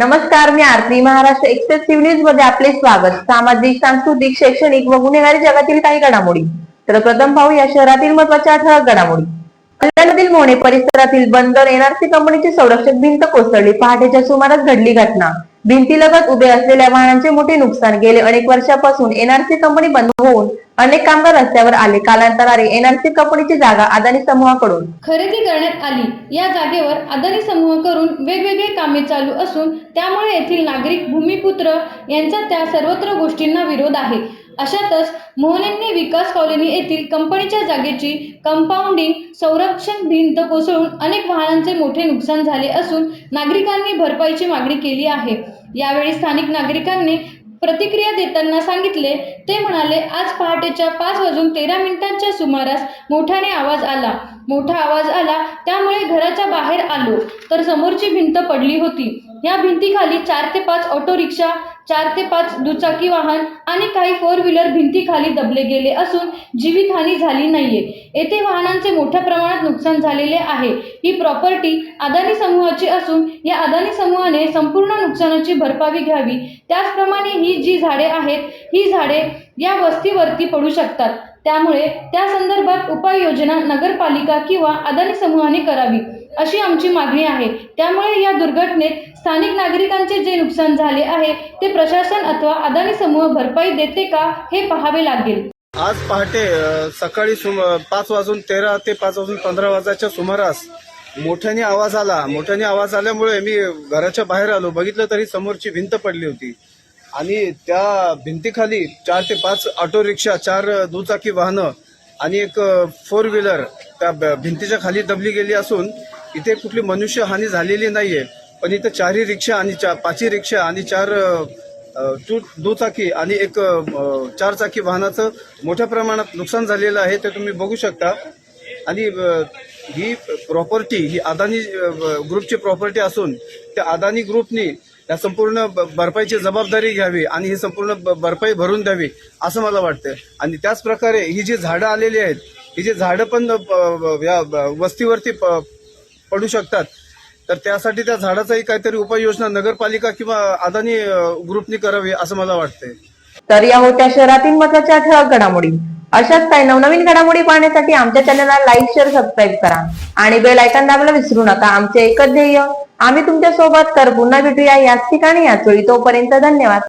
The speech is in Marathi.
नमस्कार मी आरती महाराष्ट्र एक्सप्रेस न्यूजमध्ये आपले स्वागत. सामाजिक सांस्कृतिक शैक्षणिक व गुन्हेगारी जगातील काही घडामोडी. तर प्रथम पाहू या शहरातील महत्त्वाच्या ठळक घडामोडी. कल्याणमधील मोणे परिसरातील बंदर एनआरसी कंपनीची संरक्षक भिंत कोसळली. पहाटेच्या सुमारास घडली घटना. भिंतीलगत उभे असलेल्या वाहनांचे मोठे नुकसान गेले अनेक वर्षापासून एनआरसी कंपनी बंद होऊन अनेक कामगार रस्त्यावर आले. कालांतराने एनआरसी कंपनीची जागा अदानी समूहाकडून खरेदी करण्यात आली. या जागेवर अदानी समूहाकडून वेगवेगळे कामे चालू असून त्यामुळे येथील नागरिक भूमिपुत्र यांचा त्या सर्वत्र गोष्टींना विरोध आहे. अशातच मोहनेंनी विकास कॉलनी येथील कंपनीच्या जागेची कंपाऊंडिंग संरक्षण भिंत कोसळून अनेक वाहनांचे मोठे नुकसान झाले असून नागरिकांनी भरपाईची मागणी केली आहे. यावेळी स्थानिक नागरिकांनी प्रतिक्रिया देताना सांगितले ते म्हणाले आज पहाटेच्या पाच वाजून तेरा मिनिटांच्या सुमारास मोठ्याने आवाज आला. मोठा आवाज आला त्यामुळे घराच्या बाहेर आलो तर समोरची भिंत पडली होती. या भिंतीखाली चार ते पाच ऑटो रिक्षा चार ते पाच दुचाकी वाहन आणि काही फोर व्हीलर भिंतीखाली दबले गेले असून जीवितहानी झाली नाहीये. येथे वाहनांचे मोठ्या प्रमाणात नुकसान झालेले आहे. ही प्रॉपर्टी अदानी समूहाची असून या अदानी समूहाने संपूर्ण नुकसानाची भरपाई घ्यावी. त्याचप्रमाणे ही जी झाडे आहेत ही झाडे या वस्तीवरती पडू शकतात. त्यामुळे त्या संदर्भात उपाययोजना नगरपालिका किंवा अदानी समूहाने करावी. अशी आमची मागणी आहे. त्यामुळे या दुर्घटनेत स्थानिक नागरिकांचे जे नुकसान झाले आहे ते प्रशासन अथवा अदानी समूह भरपाई देते का हे पाहावे लागेल. आज पहाटे सकाळी सुम पाच वाजून तेरा ते पाच वाजून पंधरा वाजाच्या सुमारास मोठ्याने आवाज आला. मोठ्याने आवाज आल्यामुळे मी घराच्या बाहेर आलो. बघितलं तरी समोरची भिंत पडली होती. आणि त्या भिंतीखाली चार ते पाच ऑटो रिक्षा चार दुचाकी वाहनं आणि एक फोर व्हीलर त्या भिंतीच्या खाली दबली गेली असून इथे कुठली मनुष्य हानी झालेली आहे पण इथं चारही रिक्षा आणि चा- पाचही रिक्षा आणि चार टू दुचाकी आणि एक चारचाकी वाहनाचं मोठ्या प्रमाणात नुकसान झालेलं आहे ते तुम्ही बघू शकता. आणि ही प्रॉपर्टी ही अदानी ग्रुपची प्रॉपर्टी असून त्या अदानी ग्रुपनी या संपूर्ण ब- भरपाईची जबाबदारी घ्यावी आणि ही संपूर्ण ब- भरपाई भरून द्यावी असं मला वाटतं आणि त्याच प्रकारे ही जी झाडं आलेली आहेत ही जी झाडं पण या वस्तीवरती प- पडू शकतात. तर त्यासाठी त्या झाडाचाही काहीतरी उपाययोजना नगरपालिका किंवा अदानी ग्रुपनी करावी असं मला वाटतंय. तर या होत्या शहरातील महत्त्वाच्या ठळक घडामोडी. अशाच काही नवनवीन घडामोडी पाहण्यासाठी आमच्या चॅनलला लाईक शेअर सबस्क्राईब करा. आणि बेल आयकॉन दाबायला विसरू नका. आमचे एकच ध्येय आम्ही तुमच्यासोबत तर पुन्हा भेटूया याच ठिकाणी याच वेळी तोपर्यंत धन्यवाद.